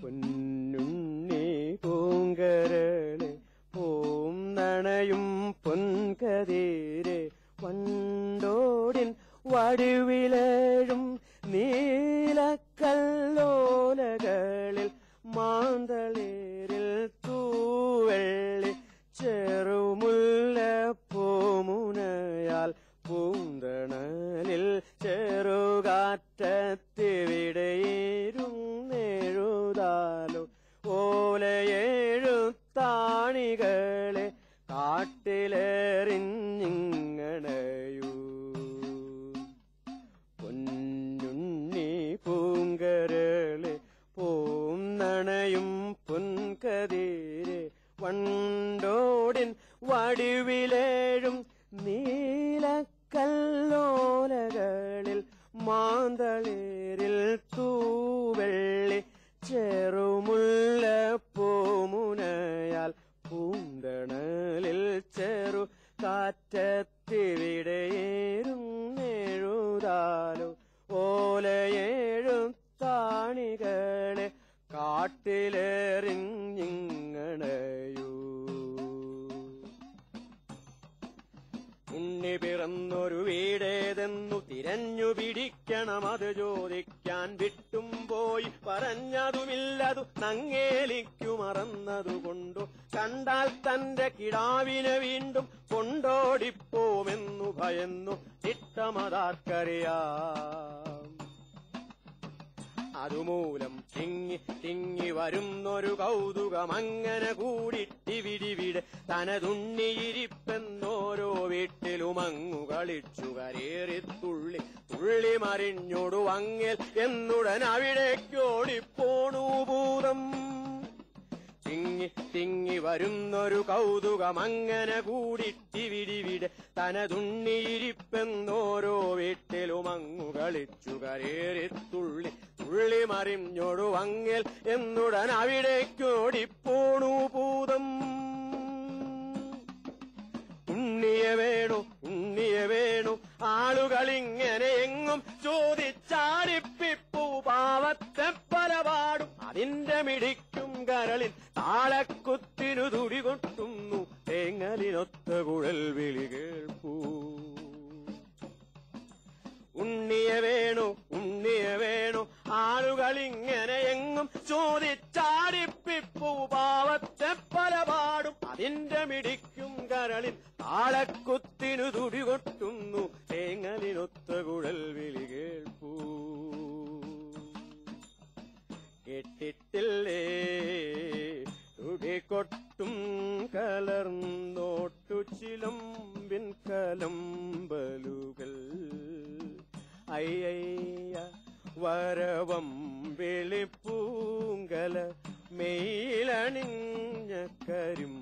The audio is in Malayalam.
പൊന്നുണ്ണി പൂങ്കരളെ പൂം നണയും പൊൻകതീരെ വണ്ടോടിൻ വടിവിലേഴും നീലക്കല്ലോലകളിൽ മാന്തളേരിൽ തൂവെള്ളി ചെറുമുല്ല പൂമുനയാൽ പൂന്തണലിൽ ചെറുകാറ്റത്തിവിടെയിരുന്നെഴുതാലോ ഓലയെഴുത്താണികളെ കാട്ടിലെറിഞ്ഞിങ്ങണയൂ. പൊന്നുണ്ണി പൂങ്കരളെ പൂം നണയും പൊൻകതീരെ വണ്ടോടിൻ വടിവിലേഴും നീലക്കല്ലോലകളിൽ ചെറു കാറ്റത്തിവിടെയേറുന്നെഴുതാലോ ഓലയേഴുത്താണികളെ കാട്ടിലേറിഞ്ഞിങ്ങണയൂ. ഉണ്ണി പിറന്നൊരു വീടേതെന്നു തിരഞ്ഞു പിടിക്കണം അത് ചോദിക്കാൻ വിട്ടും പോയി. പറഞ്ഞതുമില്ലതു നങ്ങേലിക്കു മറന്നതുകൊണ്ടു. കണ്ടാൽ തന്റെ കിടാവിനെ വീണ്ടും കൊണ്ടോടിപ്പോമെന്നു ഭയന്നു. തിട്ടമതാർക്കറിയാം അതുമൂലം തിങ്ങി തിങ്ങി വരുന്നൊരു കൗതുകം അങ്ങനെ കൂടിട്ടിവിടിവിടെ തനതുണ്ണിയിരിപ്പെന്നോരോ വീട്ടിലും അങ്ങു കളിച്ചു കരേറി തുള്ളി മറിഞ്ഞൊടു വങ്ങൽ എന്നുടൻ അവിടേക്കോടിപ്പോണു ഭൂതം. തിങ്ങി തിങ്ങി വരുന്നൊരു കൗതുകം അങ്ങനെ കൂടിട്ടിവിടിവിടെ തനതുണ്ണിയിരിപ്പെന്നോരോ വീട്ടിലും അങ്ങു കളിച്ചു കരേറി തുള്ളി തുള്ളി മറിഞ്ഞൊടു വങ്ങൽ എന്നുടൻ അവിടേക്കോടിപ്പോണു പൂതം. ഉണ്ണിയ വേണു ഉണ്ണിയ വേണു ആളുകളിങ്ങനെ എങ്ങും ചോദിച്ചാടിപ്പിപ്പൂ പാവത്തെ പലപാടും. അതിന്റെ മിടിക്കും കരളിൽ താളക്കുത്തിനു തുടികൊട്ടുന്നു തേങ്ങലിനൊത്ത കുഴൽ വിളി കേൾപ്പൂ. എങ്ങും പാവത്തെ പലപാടും. അതിന്റെ മിടിക്കും കരളിൽ താളക്കുത്തിനു തുടി കൊട്ടുന്നു. തേങ്ങലിനൊത്ത കുഴൽ വിളി കേൾപ്പൂ. കേട്ടിട്ടില്ലേ? തുടികൊട്ടും കലർന്നോട്ടു ചിലമ്പിൻ കലമ്പലുകൾ. അയ്യ വരവം വിളിപ്പൂങ്കല മെയിലണിഞ്ഞ കരിം